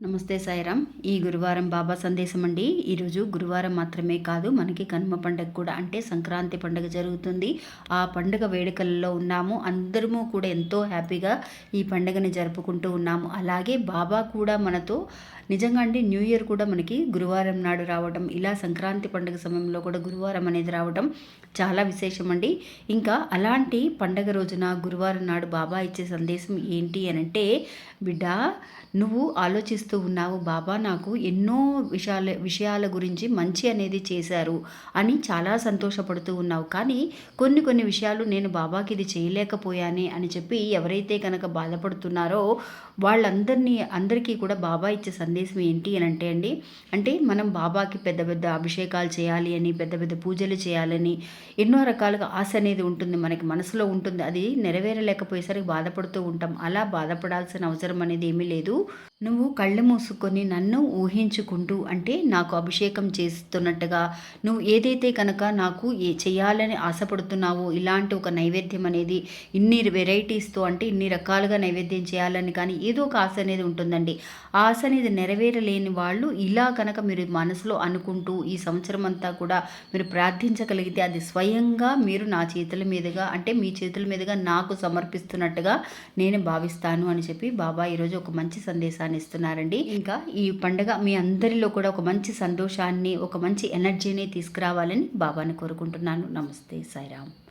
నమస్తే సాయిరామ్. ఈ గురువారం బాబా సందేశం అండి. ఈరోజు గురువారం మాత్రమే కాదు మనకి కనుమ పండుగ కూడా అంటే సంక్రాంతి పండుగ జరుగుతుంది. ఆ పండుగ వేడుకలలో ఉన్నాము. అందరము కూడా ఎంతో హ్యాపీగా ఈ పండుగని జరుపుకుంటూ ఉన్నాము. అలాగే బాబా కూడా మనతో నిజంగా అండి న్యూ ఇయర్ కూడా మనకి గురువారం నాడు రావడం ఇలా సంక్రాంతి పండుగ సమయంలో కూడా గురువారం అనేది రావడం చాలా విశేషం అండి. ఇంకా అలాంటి పండగ రోజున గురువారం నాడు బాబా ఇచ్చే సందేశం ఏంటి అని అంటే బిడ్డ నువ్వు ఆలోచిస్తూ ఉన్నావు బాబా నాకు ఎన్నో విషయాల విషయాల గురించి మంచి అనేది చేశారు అని చాలా సంతోషపడుతూ ఉన్నావు. కానీ కొన్ని కొన్ని విషయాలు నేను బాబాకి ఇది చేయలేకపోయానే అని చెప్పి ఎవరైతే కనుక బాధపడుతున్నారో వాళ్ళందరినీ అందరికీ కూడా బాబా ఇచ్చే సందేశం ఏంటి అని అంటే అండి అంటే మనం బాబాకి పెద్ద పెద్ద అభిషేకాలు చేయాలి అని పెద్ద పెద్ద పూజలు చేయాలని ఎన్నో రకాలుగా ఆశ అనేది ఉంటుంది. మనకి మనసులో ఉంటుంది. అది నెరవేరలేకపోయేసరికి బాధపడుతూ ఉంటాం. అలా బాధపడాల్సిన అవసరం అనేది ఏమీ లేదు. నువ్వు కళ్ళు మూసుకొని నన్ను ఊహించుకుంటూ అంటే నాకు అభిషేకం చేస్తున్నట్టుగా నువ్వు ఏదైతే కనుక నాకు ఏ చేయాలని ఆశపడుతున్నావో ఇలాంటి ఒక నైవేద్యం అనేది ఇన్ని వెరైటీస్తో అంటే ఇన్ని రకాలుగా నైవేద్యం చేయాలని కానీ ఏదో ఒక ఆశ అనేది ఉంటుందండి. ఆ ఆశ అనేది నెరవేరలేని వాళ్ళు ఇలా కనుక మీరు మనసులో అనుకుంటూ ఈ సంవత్సరం అంతా కూడా మీరు ప్రార్థించగలిగితే అది స్వయంగా మీరు నా చేతుల మీదుగా అంటే మీ చేతుల మీదుగా నాకు సమర్పిస్తున్నట్టుగా నేను భావిస్తాను అని చెప్పి బాబా ఈరోజు ఒక మంచి సందేశాన్ని ఇస్తున్నారండి ఇంకా ఈ పండుగ మీ అందరిలో కూడా ఒక మంచి సంతోషాన్ని ఒక మంచి ఎనర్జీని తీసుకురావాలని బాబాని కోరుకుంటున్నాను. నమస్తే సాయిరామ్.